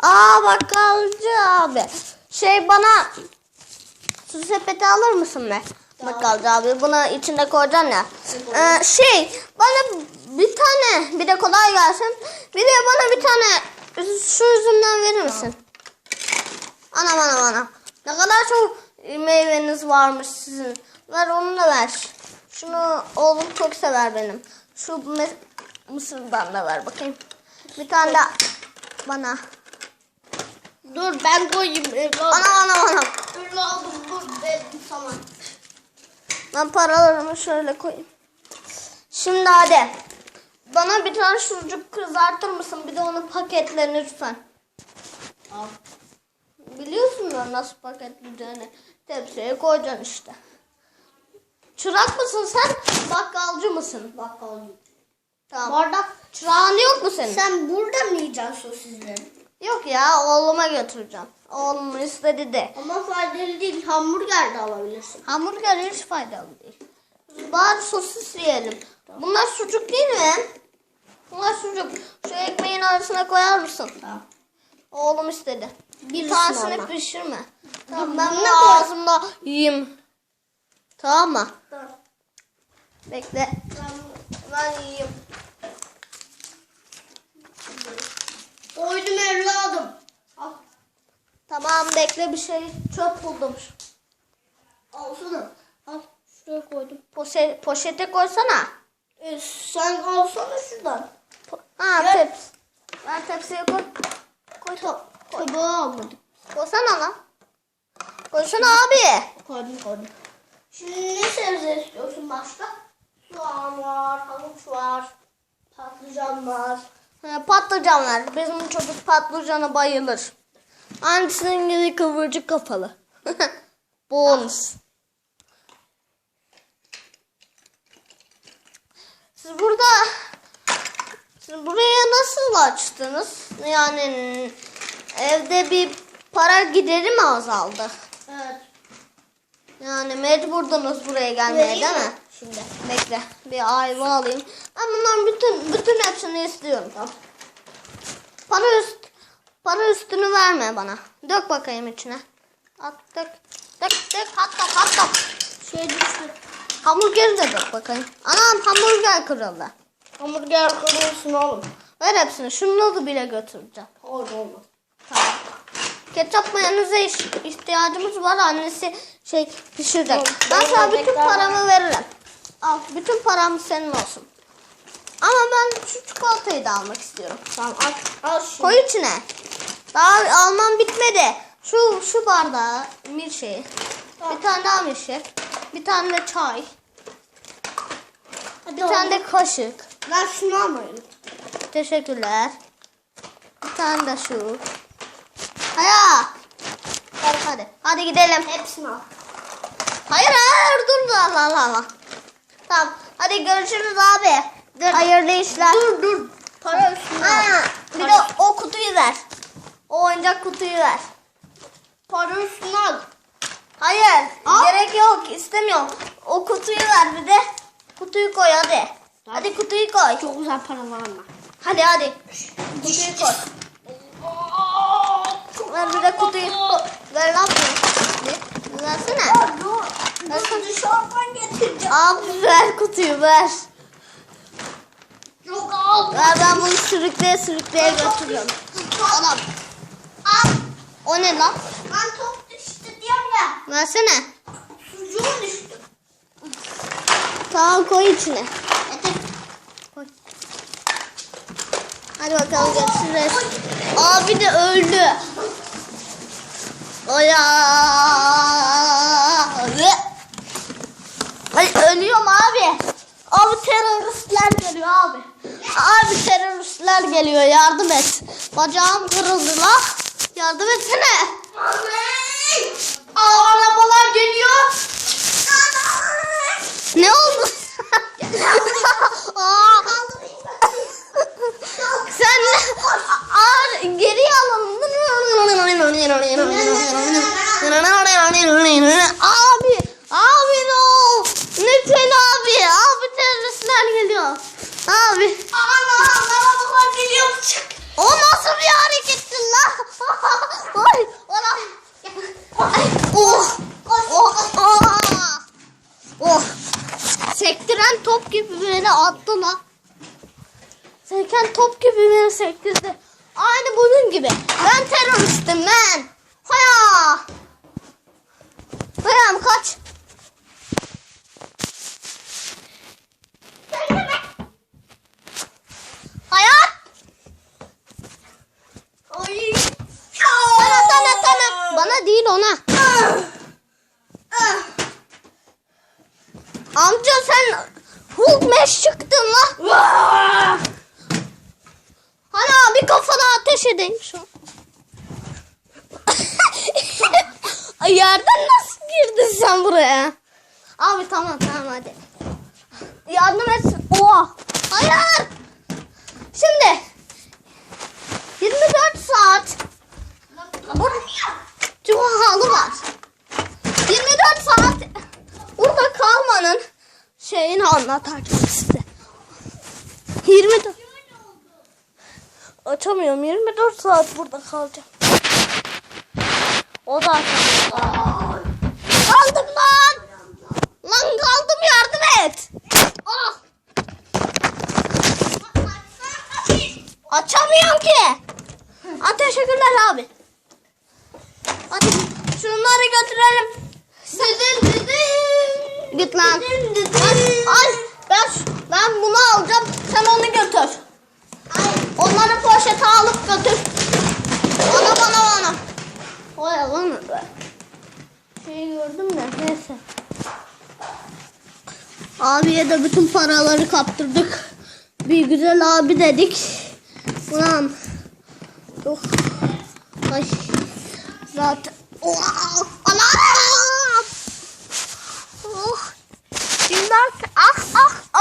Aa bakkalcı abi. Şey bana su sepeti alır mısın be? Bakkalcı abi bunu içinde koyacaksın ya. Ee, şey bana bir tane bir de kolay gelsin. Bir de bana bir tane şu üzümden verir misin? Anam anam anam. Ne kadar çok meyveniz varmış sizin. Ver onu da ver. Şunu oğlum çok sever benim. Şu mısırdan da ver bakayım. Bir tane de bana. Dur ben koyayım evladım. Anam anam anam. Evladım dur dedim sana. Ben paralarımı şöyle koyayım. Şimdi hadi. Bana bir tane sucuk kızartır mısın? Bir de onu paketle lütfen. Al. Biliyorsun da nasıl paketleyeceğini. Tepsiye koyacaksın işte. Çırak mısın sen? Bakkalcı mısın? Bakalım. Tamam. Bardak. Çırağın yok mu senin? Sen burada mı yiyeceksin sosisleri? Yok ya oğluma götüreceğim. Oğlum istedi de. Ama faydalı değil. Hamburger de alabilirsin. Hamburger hiç faydalı değil. Bari sosis yiyelim. Bunlar sucuk değil mi? Bunlar sucuk. Şu ekmeğin arasına koyar mısın? Tamam. Oğlum istedi. Bir tanesini normal. pişirme. Tamam ben Ne bunu ağzımda yiyeyim. Tamam mı? Tamam. Bekle. Ben yiyeyim. Koydum evladım. Al. Tamam bekle bir şey çöp buldum. Al şunu. Al. Şuraya koydum. Poşe, poşete koysana. E, sen alsana şuradan. Po- ha Gel. tepsi. Ver tepsiye koy. Koy. Ta tabağı almadım. Koysana lan. Koysana abi. Koydum koydum. Şimdi ne sebze istiyorsun başka? Soğan var, havuç var, patlıcan var. Ha, patlıcan ver. Bizim çocuk patlıcana bayılır. Annesinin gibi kıvırcık kafalı. Bonus. Siz burada siz buraya nasıl açtınız? Yani evde bir para gideri mi azaldı? Evet. Yani mecburdunuz buraya gelmeye Vereyim değil mi? mi? Şimdi bekle bir ayva alayım. Ben bunların bütün bütün hepsini istiyorum. Al. Para üst para üstünü verme bana. Dök bakayım içine. At dök. Dök dök hatta hatta. Şey düştü. Hamburgeri de dök bakayım. Anam hamburger kırıldı. Hamburger kırılsın oğlum. Ver hepsini. Da bile götüreceğim. Orada olmaz. Tamam. Ketçap mayoneze ihtiyacımız var. Annesi şey pişirecek. Tamam, Ben tamam, sana bütün paramı veririm. Al bütün param senin olsun. Ama ben şu çikolatayı da almak istiyorum. Tamam al. Al şunu. Koy içine. Daha almam bitmedi. Şu şu bardağı milkshake. Bir tane daha milkshake. Bir tane de çay. Hadi Bir tane de kaşık. Ver şunu almayın. Teşekkürler. Bir tane de şu. Haya. Hadi hadi. Hadi gidelim. Hepsini al. Hayır hayır dur la la la. Tamam. Hadi görüşürüz abi. Hayırlı işler. Dur dur. Para üstüne al. Ha, bir de o kutuyu ver. O oyuncak kutuyu ver. Para üstüne al. Hayır. Al. Gerek yok. istemiyorum. O kutuyu ver bir de. Kutuyu koy hadi. Hadi kutuyu koy. Çok güzel paralar ama. Hadi hadi. Kutuyu koy. Ver bir de kutuyu. Ver yapıyorsun? Bir- Versene. Dur. Dur dışarıdan getireceğim. Abi ver kutuyu ver. Ver ben bunu sürükleye sürükleye götürüyorum. Adam. Al. O ne lan? Ben top düştü diyorum ya. Versene. Sucuğum düştü. Tamam koy içine. Getir. Koy. Hadi bakalım görüşürüz. Abi de öldü. O ya. Ay ölüyorum abi. Abi teröristler geliyor abi. Abi teröristler geliyor yardım et. Bacağım kırıldı la. Yardım etsene. Aa, arabalar geliyor. Ne oldu? Aa. Aa, abi. Ana lavabo geliyor çık. O nasıl bir hareketti la? Oy. Ola. Oh. Oh. Oh. Oh. Sektiren top gibi beni attı la. Seken top gibi beni sektirdi. Aynı bunun gibi. Ben teröristim ben. Haya. Dayan kaç. Amca sen Hulk meş çıktın la. Hani abi kafana ateş edeyim şu an. Yerden nasıl girdin sen buraya? Abi tamam tamam hadi. Yardım et. Oha. Hayır. Şimdi 24 saat burada halı var. 24 saat burada kalmanın şeyini anlatacağım size. 24 Açamıyorum. 24 saat burada kalacağım. O da açamıyor. Kaldım lan. Lan kaldım yardım et. Ah. Açamıyorum ki. Aa, teşekkürler abi. Hadi şunları götürelim. Dedin dedin. Git lan. Al. Ben, ben bunu alacağım. Sen onu götür. Ay. Onları poşete alıp götür. Bana bana bana. O yalan be. Şeyi gördüm de neyse. Abiye de bütün paraları kaptırdık. Bir güzel abi dedik. Ulan. Oh. Ay. Zaten. Oh. Oh. Şimdi ah ah